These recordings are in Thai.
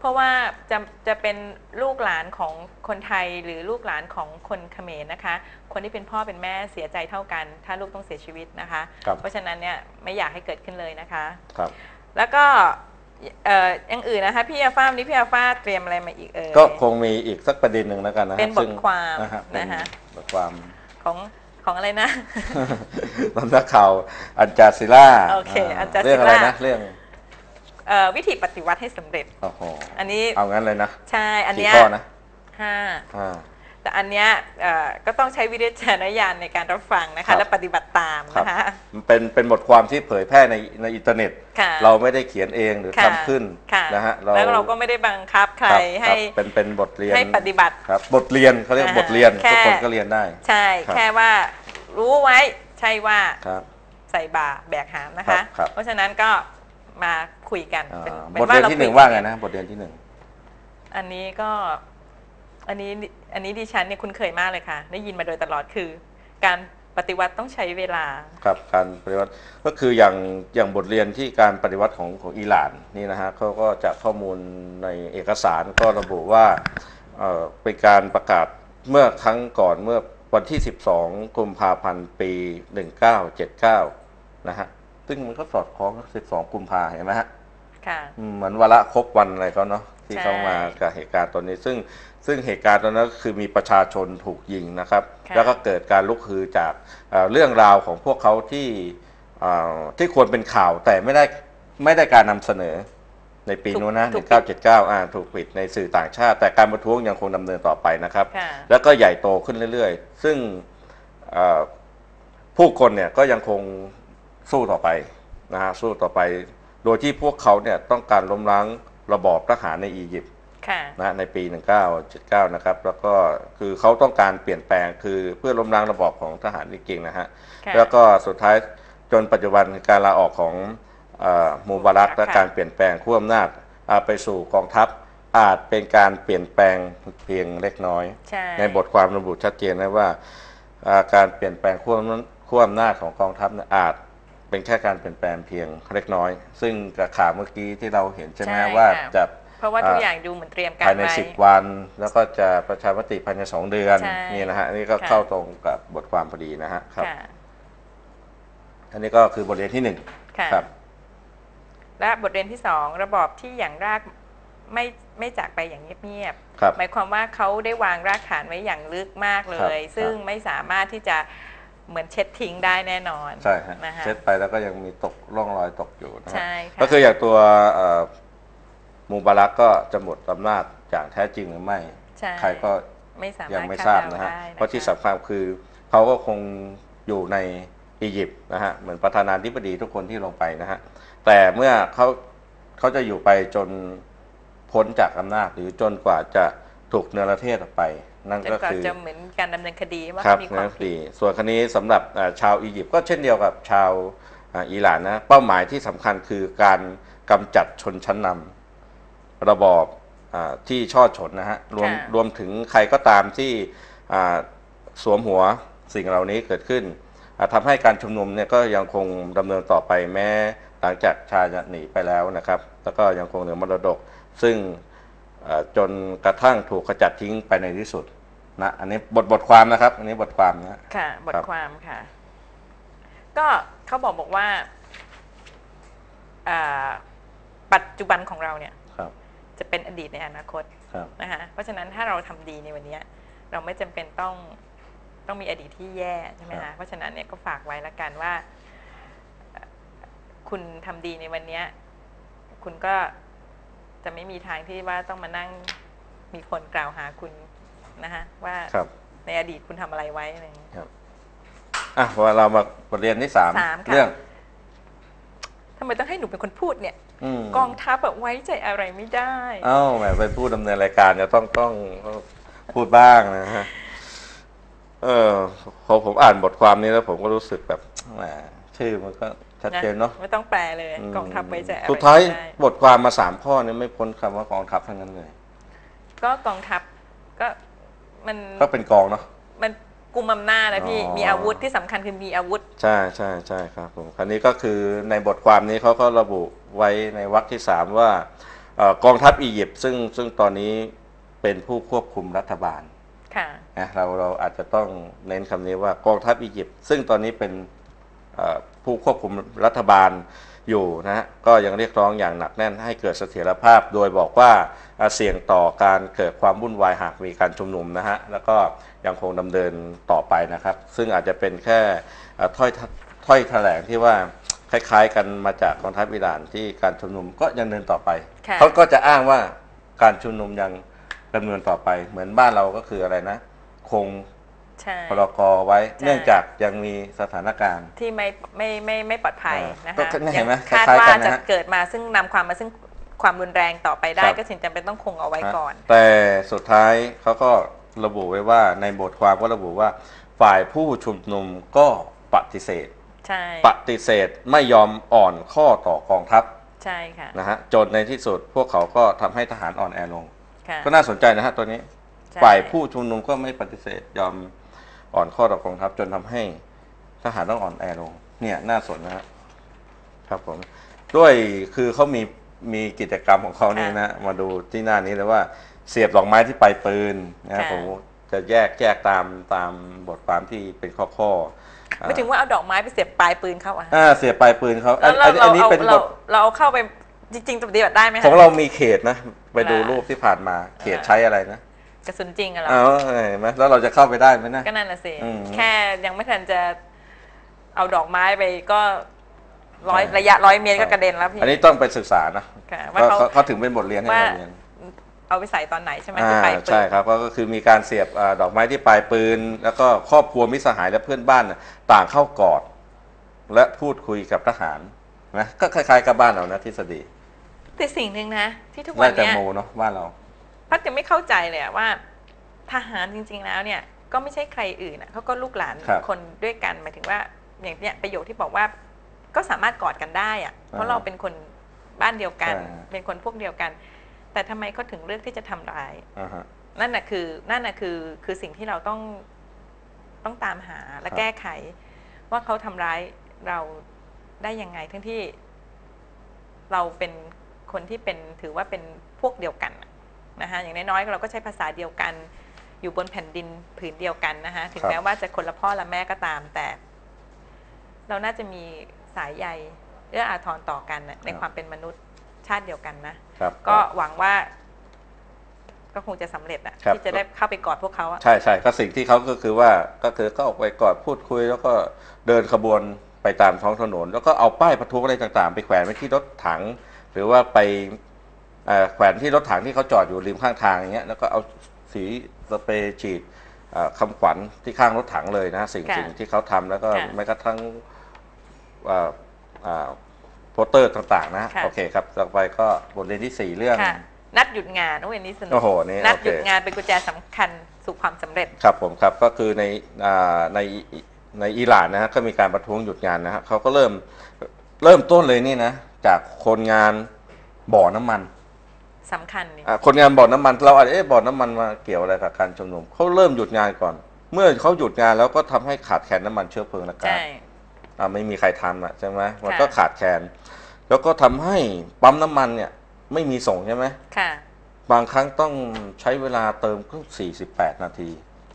เพราะว่าจะจะเป็นลูกหลานของคนไทยหรือลูกหลานของคนเขมรนะคะ คนที่เป็นพ่อเป็นแม่เสียใจเท่ากัน ถ้าลูกต้องเสียชีวิตนะคะครับเพราะฉะนั้นเนี่ยไม่อยากให้เกิดขึ้นเลยนะคะครับแล้วก็เอ่ออย่างอื่นนะคะพี่อาฟ้าวันนี้พี่อาฟ้าเตรียมอะไรมาอีกเอ่ยก็คงมีอีกสักประเด็นหนึ่งแล้วกันนะฮะเป็นบทซึ่งความนะฮะเป็นนะคะบทความของของอะไรนะสำนักข่าวอันจาซิล่าโอเคอัลจาซิล่าเรื่องอะไรนะเรื่อง เอ่อวิธีปฏิวัติให้สำเร็จ โอ้โหอันนี้เอางั้นเลยนะใช่อันกี่เนี้ยข้อนะห้า อ่า แต่อันเนี้ยเอ่อก็ต้องใช้วิจารณญาณในการรับฟังนะครัคะ บ และปฏิบัติตามครับนะคะ มันเป็นเป็นบทความที่เผยแพร่ในในอินเทอร์เน็ต ค่ะเราไม่ได้เขียนเองหรือค่ะทำขึ้นค่ะนะฮะแล้วเราก็ไม่ได้บังคับใครครับให้ครับเป็นเป็นบทเรียนให้ปฏิบัติครับบทเรียนเขาเรียกอ่าบทเรียนแค่ ทุกคนก็เรียนได้ ใช่ ครับ แค่ว่ารู้ไว้ใช่ว่าครับ ใส่บาแบกหามนะครัคะ บครับเพราะฉะนั้นก็ มาคุยกันอ่าเป็นบทเรียนที่หนึ่งว่าไงนะบทเรียนที่หนึ่งอันนี้ก็ อันนี้อันนี้ดิฉันเนี่ยคุ้นเคยมากเลยค่ะ ได้ยินมาโดยตลอดคือ การปฏิวัติต้องใช้เวลา ครับการปฏิวัติก็คืออย่างอย่างบทเรียนที่การปฏิวัติของของอิหร่านนี่นะฮะเขาก็จากข้อมูลในเอกสารก็ระบุว่าเอ่อเป็นการประกาศเมื่อครั้งก่อนเมื่อวันที่ 12กุมภาพันธ์ปี 1979นะฮะ ซึ่งมันก็สอดคล้องกับ12กุมภาเห็นไหมฮะค่ะอืมเหมือนวาระครบวันอะไรเขาเนาะที่ใช่เขามากับเหตุการณ์ตอนนี้ ซึ่งซึ่งเหตุการณ์ตอนนั้นก็คือมีประชาชนถูกยิงนะครับค่ะแล้วก็เกิดการลุกฮือจากเอ่อเรื่องราวของพวกเขาที่เอ่อที่ควรเป็นข่าวแต่ไม่ได้ไม่ได้การนำเสนอในปีนู้นนะถูกปิด1979อ่าถูกปิดในสื่อต่างชาติ แต่การประท้วงยังคงดำเนินต่อไปนะครับค่ะแล้วก็ใหญ่โตขึ้นเรื่อย ๆ ซึ่งเอ่อผู้คนเนี่ยก็ยังคง สู้ต่อไปนะฮะสู้ต่อไป โดยที่พวกเขาเนี่ยต้องการล้มล้างระบอบทหารในอียิปต์ค่ะนะฮะในปี 1979 นะครับ แล้วก็คือเขาต้องการเปลี่ยนแปลงคือเพื่อล้มล้างระบอบของทหารจริงๆนะฮะค่ะแล้วก็สุดท้ายจนปัจจุบันการลาออกของเอ่อมูบารักและค่ะการเปลี่ยนแปลงขั้วอำนาจอ่าไปสู่กองทัพอาจเป็นการเปลี่ยนแปลงเพียงเล็กน้อยใช่ในบทความระบุชัดเจนนะว่าอ่าการเปลี่ยนแปลงขั้วอำนาจขั้วอำนาจของกองทัพเนี่ยอาจ เป็นแค่การเปลี่ยนแปลงเพียงเล็กน้อย ซึ่งกับข่าวเมื่อกี้ที่เราเห็นใช่ไหมใช่ว่าค่ะ จะเพราะว่าทุกอ่าอย่างดูเหมือนเตรียมการภายใน ไว้สิบวัน แล้วก็จะประชามติภายในสองเดือนใช่นี่นะฮะอันนี่ก็ค่ะ เข้าตรงกับบทความพอดีนะฮะครับ ค่ะอันนี้ก็คือบทเรียนที่หนึ่งค่ะครับ และบทเรียนที่สองระบอบที่อย่างรากไม่ไม่จากไปอย่างเงียบครับ ๆหมายความว่าเขาได้วางรากฐานไว้อย่างลึกมากเลครับยซึ่งไม่สามารถที่จะ เหมือนเช็ดทิ้งได้แน่นอนใช่ฮะนะคะเช็ดไปแล้วก็ยังมีตกร่องรอยตกอยู่นะฮะใช่ค่ะ ก็คืออย่างตัวเอ่อมูบารักก็จะหมดอำนาจอย่างแท้จริงหรือไม่ ใช่ ใครก็ไม่สามารถยังไม่ทราบคดเดนะฮะได้เพราะที่สำคัญคือเขาก็คงอยู่ในอียิปต์นะฮะ เหมือนประธานาธิบดีทุกคนที่ลงไปนะฮะ แต่เมื่อเขาเขาจะอยู่ไปจนพ้นจากอำนาจหรือจนกว่าจะถูกเนรเทศออกไป นั่นจนก็กว่าคือจะเหมือนการดำเนินคดีว่าครับเขามีคเนวามรผิดีดส่วนคันนี้สำหรับอ่าชาวอียิปต์ก็เช่นเดียวกับชาวอ่าอิหร่านนะเป้าหมายที่สำคัญคือการกำจัดชนชั้นนำระบอบอาที่ช่อฉนนะฮะรวมค่ะรวมถึงใครก็ตามที่อ่าสวมหัวสิ่งเหล่านี้เกิดขึ้นอ่าทำให้การชุมนุมเนี่ยก็ยังคงดำเนินต่อไปแม้หลังจากชาจะหนีไปแล้วนะครับ แล้วก็ยังคงเหนือมรดก ซึ่งอ่าจนกระทั่งถูกขจัดทิ้งไปในที่สุด นะอันนี้บทบทความนะครับ อันนี้บทความนะค่ะ บทครับความค่ะ ก็เขาบอกบอกว่าอ่าปัจจุบันของเราเนี่ยครับจะเป็นอดีตในอนาคตครับนะคะเพราะฉะนั้นถ้าเราทำดีในวันเนี้ยเราไม่จำเป็นต้องต้องมีอดีตที่แย่ใช่ไหมครัคะบเพราะฉะนั้นเนี่ยก็ฝากไว้ละกันว่าเอ่อคุณทำดีในวันเนี้ยคุณก็จะไม่มีทางที่ว่าต้องมานั่งมีคนกล่าวหาคุณ นะคะว่าครับในอดีตคุณทำอะไรไว้อะไรอย่างเงี้ยอะว่าเรามาบทเรียนที่สามสามค่ะเรื่อง ทำไมต้องให้หนูเป็นคนพูดเนี่ย อืมกองทัพแบบไว้ใจอะไรไม่ได้ เอ้าแหมเป็นผู้ดำเนินรายการจะต้องต้องพูดบ้างนะฮะเออพอผมอ่านบทความนี้แล้วผมก็รู้สึกแบบแหมชื่อมันก็ชัดเจนเนาะ ไม่ต้องแปลเลย มกองทัพไว้ใจอะไรสุดท้ายไม่ได้บทความมาสามข้อนี้ไม่พ้นคำว่ากองทัพทั้งนั้นเลย ก็กองทัพก็ มันก็เป็นกองเนาะมันกุมอำนาจนะพี่ อ๋อ มีอาวุธที่สำคัญคือมีอาวุธ ใช่ใช่ใช่ครับผมคราวนี้ก็คือในบทความนี้เขาก็ระบุไว้ในวรรคที่สามว่าเอ่อกองทัพอียิปต์ซึ่งซึ่งตอนนี้เป็นผู้ควบคุมรัฐบาลค่ะ นะเราเราอาจจะต้องเน้นคำนี้ว่ากองทัพอียิปต์ซึ่งตอนนี้เป็นเอ่อผู้ควบคุมรัฐบาล อยู่นะฮะก็ยังเรียกร้องอย่างหนักแน่นให้เกิดเสถียรภาพ โดยบอกว่าอ่าเสี่ยงต่อการเกิดความวุ่นวายหากมีการชุมนุมนะฮะแล้วก็ยังคงดำเนินต่อไปนะครับ ซึ่งอาจจะเป็นแค่อ่าถ้อยถ้อยแถลงที่ว่าคล้ายๆ กันมาจากกองทัพอิหร่านที่การชุมนุมก็ยังเดินต่อไปค่ะเขาก็จะอ้างว่าการชุมนุมยังดำเนินต่อไป เหมือนบ้านเราก็คืออะไรนะ คง ใช่พรกไว้ใช่เนื่องจากยังมีสถานการณ์ ที่ไม่ไม่ไม่ไม่ปลอดภัยอ่านะก็คะก็เห็นไหมคาดคล้ายๆว่ากันนะจะฮะเกิดมาซึ่งนำความมาซึ่งความรุนแรงต่อไปได้ครับก็ถึงจำเป็นต้องคงเอาไว้ก่อน แต่สุดท้ายเขาก็ระบุไว้ว่าในบทความก็ระบุว่า ฝ่ายผู้ชุมนุมก็ปฏิเสธใช่ปฏิเสธไม่ยอมอ่อนข้อต่อกองทัพใช่ค่ะนะฮะจนในที่สุดพวกเขาก็ทำให้ทหารอ่อนแอลงค่ะก็น่าสนใจนะฮะตัวนี้ใช่ฝ่ายผู้ชุมนุมก็ไม่ปฏิเสธยอม อ่อนข้อต่อกองทัพจนทำให้ทหารต้องอ่อนแอลงเนี่ยน่าสนนะฮะครับผมด้วยคือเขามีมีกิจกรรมของเขานี่นะมาดูที่หน้านี้เลยว่าเสียบดอกไม้ที่ปลายปืนนะครับผมจะแยกแยกตามตามบทความที่เป็นข้อข้อๆไม่ถึงว่าเอาดอกไม้ไปเสียบปลายปืนเขาอะอ่าเสียบปลายปืนเขาอัแล้นวเราอันอันนี้เราเอาเป็นบเราทเราเอาเข้าไปจริงๆปฏิบัติได้ไหมขคะองเรามีเขตนะ ไปดูอ่ารูรูปที่ผ่านมาเขตอ่าใช้อะไรนะ กระสุนจริงอะเหรออ๋อเห็นไหมแล้วเราจะเข้าไปได้ไหมนะ ก็นั่นน่ะสิ อืม แค่ยังไม่ทันจะเอาดอกไม้ไปก็ร้อยใช่ระยะร้อยเมตรก็กระเด็นแล้วพี่ อันนี้ต้องไปศึกษานะค่ะเพว่าราะเขาเขา เขาถึงเป็นบทเรียนให้ว่าเราเรียน เอาไปใส่ตอนไหนใช่ไหมอ่าที่ปลายปืน ใช่ครับก็ก็คือมีการเสียบอาดอกไม้ที่ปลายปืน แล้วก็ครอบครัวมิตรสหายและเพื่อนบ้านน่ะต่างเข้ากอด และพูดคุยกับทหารนะก็คล้ายๆกับบ้านเรานะทฤษฎีแต่สิ่งหนึ่งนะ ที่ทุกวัไล่นแตงเนี้ยโมเนาะบ้านเรา พัดจะไม่เข้าใจเลยอะว่า ทหารจริง ๆ แล้วเนี่ยก็ไม่ใช่ใครอื่นอะเขาก็ลูกหลานครับคนด้วยกันหมายถึงว่าอย่างเนี้ยประโยคที่บอกว่า ก็สามารถกอดกันได้อะเพราะเราเป็นคนบ้านเดียวกันใช่เป็นคนพวกเดียวกัน แต่ทำไมเขาถึงเลือกที่จะทำร้ายอ่าฮะนั่นน่ะคือนั่นน่ะคือคือสิ่งที่เราต้องต้องตามหาและครับแก้ไข ว่าเขาทำร้ายเราได้ยังไงทั้งที่เราเป็นคนที่เป็นถือว่าเป็นพวกเดียวกัน น่ะนะคะอย่างน้อยๆเราก็ใช้ภาษาเดียวกัน อยู่บนแผ่นดินผืนเดียวกันนะคะถึงแม้ว่าจะคนละพ่อละแม่ก็ตามแต่ เราน่าจะมีสายใยเอื้ออาทรต่อกันน่ะในความเป็นมนุษย์ชาติเดียวกันนะครับก็หวังว่าก็คงจะสำเร็จอะครับที่จะได้เข้าไปกอดพวกเขาอะใช่ใช่ก็สิ่งที่เขาก็คือว่าก็คือก็ออกไปกอดพูดคุย แล้วก็เดินขบวนไปตามท้องถนน แล้วก็เอาป้ายประท้วงอะไรต่างๆ ไปแขวนไว้ที่รถถัง หรือว่าไปเอ่อ แขวนที่รถถังที่เขาจอดอยู่ริมข้างทางอย่างเงี้ยแล้วก็เอาสีสเปรย์ฉีดเอ่อคำขวัญที่ข้างรถถังเลยนะสิ่งค่ะสิ่งที่เขาทำแล้วก็ค่ะแม้กระทั่งเอ่อเอ่อโปสเตอร์ต่าง ๆนะค่ะโอเคครับต่อไปก็บทเรียนที่สี่เรื่องค่ะนัดหยุดงานโอ้ยอันนี้สนุกโอ้โหนี่นัดโอเคหยุดงานเป็นกุญแจสำคัญสู่ความสำเร็จครับผมครับก็คือในอ่าในในอิหร่านนะฮะก็มีการประท้วงหยุดงานนะฮะเขาก็เริ่มเริ่มต้นเลยนี่นะ จากคนงานบ่อน้ำมัน สำคัญนี่อ่าคนงานบ่อน้ำมันเราอาจจะเอ๊ะบ่อน้ำมันมาเกี่ยวอะไรกับการชุมนุมเขาเริ่มหยุดงานก่อน เมื่อเขาหยุดงานแล้วก็ทำให้ขาดแคลนน้ำมันเชื้อเพลิงและก๊าใช่ซอ่าไม่มีใครทำอะใช่ไหมมันค่ะก็ขาดแคลนแล้วก็ทำให้ปั๊มน้ำมันเนี่ย ไม่มีส่งใช่ไหมค่ะบางครั้งต้องใช้เวลาเติมก็48 นาที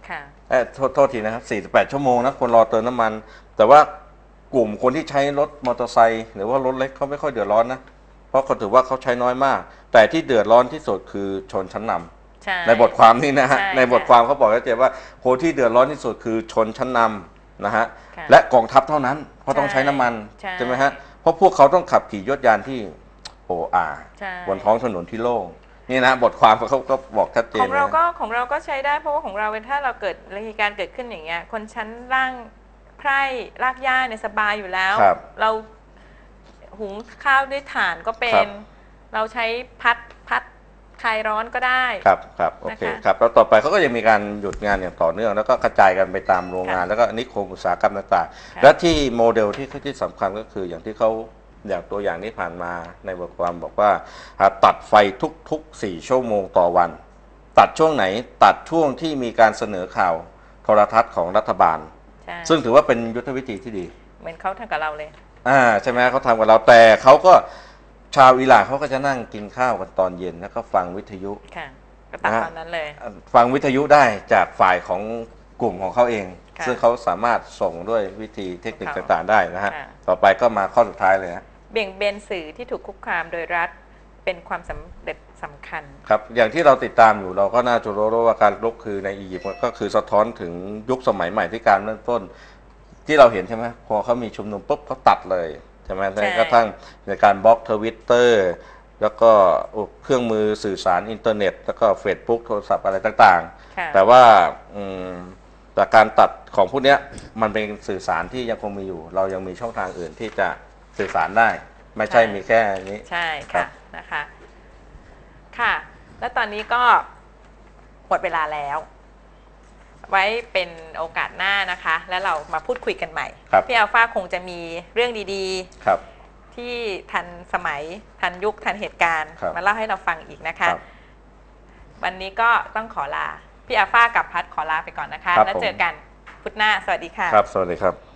ค่ะ เอ้ยโทษโทษทีนะครับ48 ชั่วโมงนะคนรอเติมน้ำมัน แต่ว่ากลุ่มคนที่ใช้รถมอเตอร์ไซค์หรือว่ารถเล็กเขาไม่ค่อยเดือดร้อนนะ เพราะเขาถือว่าเขาใช้น้อยมาก แต่ที่เดือดร้อนที่สุดคือชนชั้นนำใช่ในบทความนี้นะฮะใช่ในบทความเขาบอกชัดเจนว่าคนที่เดือดร้อนที่สุดคือชนชั้นนำนะฮะค่ะและกองทัพเท่านั้น เพราะต้องใช้น้ำมันใช่ไหมฮะเพราะพวกเขาต้องขับขี่ยถยานที่โอ้อาใช่บนท้องถนนที่โล่งนี่นะบทความเขาก็บอกชัดเจนของเราลยนะก็ของเราก็ใช้ได้เพราะว่าของเราถ้าเราเกิดเหตุการณ์เกิดขึ้นอย่างเงี้ยคนชั้นล่างไพร่รากหญ้าเนี่ยสบายอยู่แล้วครับเรา หุงข้าวด้วยถ่านก็เป็ครัน บ เราใช้พัดพัดคลายร้อนก็ได้ ครับครับโอเคนะคะครับแล้วต่อไปเขาก็ยังมีการหยุดงานอย่างต่อเนื่อง แล้วก็กระจายกันไปตามโรงงาน ค่ะแล้วก็นิคมอุตสาหกรรมต่างค่ะๆและที่โมเดลที่ที่สำคัญก็คืออย่างที่เขาอย่างตัวอย่างที่ผ่านมาในบทความบอกว่าอ่าตัดไฟทุกๆ 4 ชั่วโมงต่อวัน ตัดช่วงไหนตัดช่วงที่มีการเสนอข่าวโทรทัศน์ของรัฐบาล ใช่ซึ่งถือว่าเป็นยุทธวิธีที่ดี เหมือนเขาทำกับเราเลย อ่าใช่ไหมเขาทำกับเราแต่เขาก็ชาวอิหร่านเขาก็จะนั่งกินข้าวกันตอนเย็นแล้วก็ฟังวิทยุค่ะก็ตัดนะฮะตอนนั้นเลย ฟังวิทยุได้จากฝ่ายของกลุ่มของเขาเองค่ะซึ่งเขาสามารถส่งด้วยวิธีเทคนิคค่ะต่างๆได้นะฮะค่ะต่อไปก็มาข้อสุดท้ายเลยฮะเบี่ยงเบนสื่อที่ถูกคุกคามโดยรัฐเป็นความสำเร็จสำคัญ ครับ อย่างที่เราติดตามอยู่เราก็น่าจะรู้ว่าการรบคือในอียิปต์ก็คือสะท้อนถึงยุคสมัยใหม่ที่การเริ่มต้น ที่เราเห็นใช่ไหมพอเขามีชุมนุมปุ๊บเขาตัดเลยใช่ไหมใช่แม้กระทั่งในการบล็อกทวิตเตอร์แล้วก็เครื่องมือสื่อสารอินเทอร์เน็ต แล้วก็เฟซบุ๊กโทรศัพท์อะไรต่างๆค่ะแต่ว่าอืมแต่การตัดของพวกเนี้ยมันเป็นสื่อสารที่ยังคงมีอยู่ เรายังมีช่องทางอื่นที่จะสื่อสารได้ ไม่ใช่ใช่มีแค่นี้ ใช่ครัค่ะบนะคะ ค่ะ แล้วตอนนี้ก็หมดเวลาแล้ว ไว้เป็นโอกาสหน้านะคะ แล้วเรามาพูดคุยกันใหม่ ครับพี่อัลฟาคงจะมีเรื่องดีครับ ๆ ที่ทันสมัยทันยุคทันเหตุการณ์ ครับ มาเล่าให้เราฟังอีกนะคะครับ วันนี้ก็ต้องขอลา พี่อัลฟากับพัดขอลาไปก่อนนะคะ ครับแล้วผม เจอกันพุธหน้า สวัสดีค่ะ ครับ สวัสดีครับ